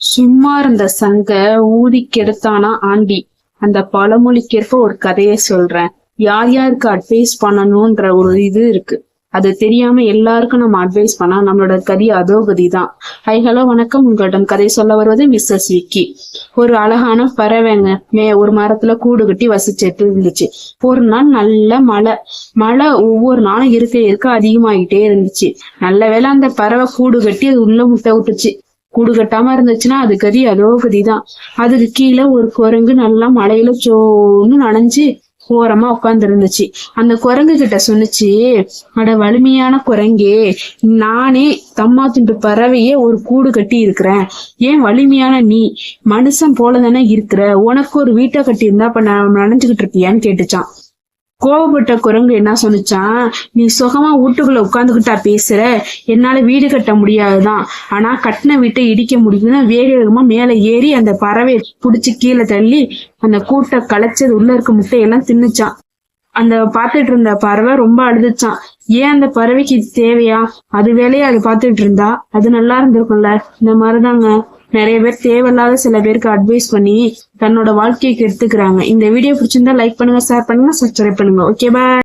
சும்மா இருந்த சங்க ஊதி கெடுத்தானா ஆண்டி? அந்த பழமொழிக்கேற்ப ஒரு கதையை சொல்றேன். யார் யாருக்கு அட்வைஸ் பண்ணணும்ன்ற ஒரு இது இருக்கு. அது தெரியாம எல்லாருக்கும் நம்ம அட்வைஸ் பண்ணா நம்மளோட கதி அதோ கதி தான் ஹை ஹலோ வணக்கம். உங்களிடம் கதை சொல்ல வருவது மிஸ்ஸஸ் விக்கி ஒரு அழகான பறவைங்க. மே ஒரு மரத்துல கூடு கட்டி வசிச்சிட்டு இருந்துச்சு. ஒரு நாள் நல்ல மழை. மழை ஒவ்வொரு நாளும் இருக்க இருக்க அதிகமாகிட்டே இருந்துச்சு. நல்ல வேளை அந்த பறவை கூடு கட்டி அது உள்ள முட்டை விட்டுச்சு. கூடு கட்டாம இருந்துச்சுன்னா அது கதி அதோ கதிதான் அதுக்கு கீழே ஒரு குரங்கு நல்லா மலையில சோன்னு நனைஞ்சு ஓரமா உட்கார்ந்து இருந்துச்சு அந்த குரங்கு கிட்ட சொன்னுச்சு அட வலிமையான குரங்கே நானே தம்மா துண்டு பறவையே ஒரு கூடு கட்டி இருக்கிறேன். ஏன் வலிமையான நீ? மனுஷன் போல தானே இருக்கிற. உனக்கு ஒரு வீட்டை கட்டி இருந்தா அப்ப நான் நனைஞ்சுகிட்டு இருப்பியான்னு கேட்டுச்சான். கோவப்பட்ட குரங்கு என்ன சொன்னிச்சான் நீ சுகமா வீட்டுக்குள்ள உட்காந்துக்கிட்டா பேசுற. என்னால வீடு கட்ட முடியாதுதான். ஆனா கட்டின வீட்டை இடிக்க முடியுதுன்னா வேக வேகமா மேல ஏறி அந்த பறவையை புடிச்சு கீழே தள்ளி அந்த கூட்டை களைச்சது உள்ள இருக்க முட்டையெல்லாம் தின்னுச்சான் அந்த பார்த்துட்டு இருந்த பறவை ரொம்ப அழுதுச்சான் ஏன் அந்த பறவைக்கு இது தேவையா? அது வேலையை? அது பார்த்துட்டு இருந்தா? அது நல்லா இருந்திருக்கும்ல. இந்த மாதிரிதாங்க. நிறைய பேர் தேவையில்லாத சில பேருக்கு அட்வைஸ் பண்ணி தன்னோட வாழ்க்கையை கெடுத்துக்கிறாங்க இந்த வீடியோ பிடிச்சிருந்தா லைக் பண்ணுங்க ஷேர் பண்ணுங்க சப்ஸ்கிரைப் பண்ணுங்க. Okay bye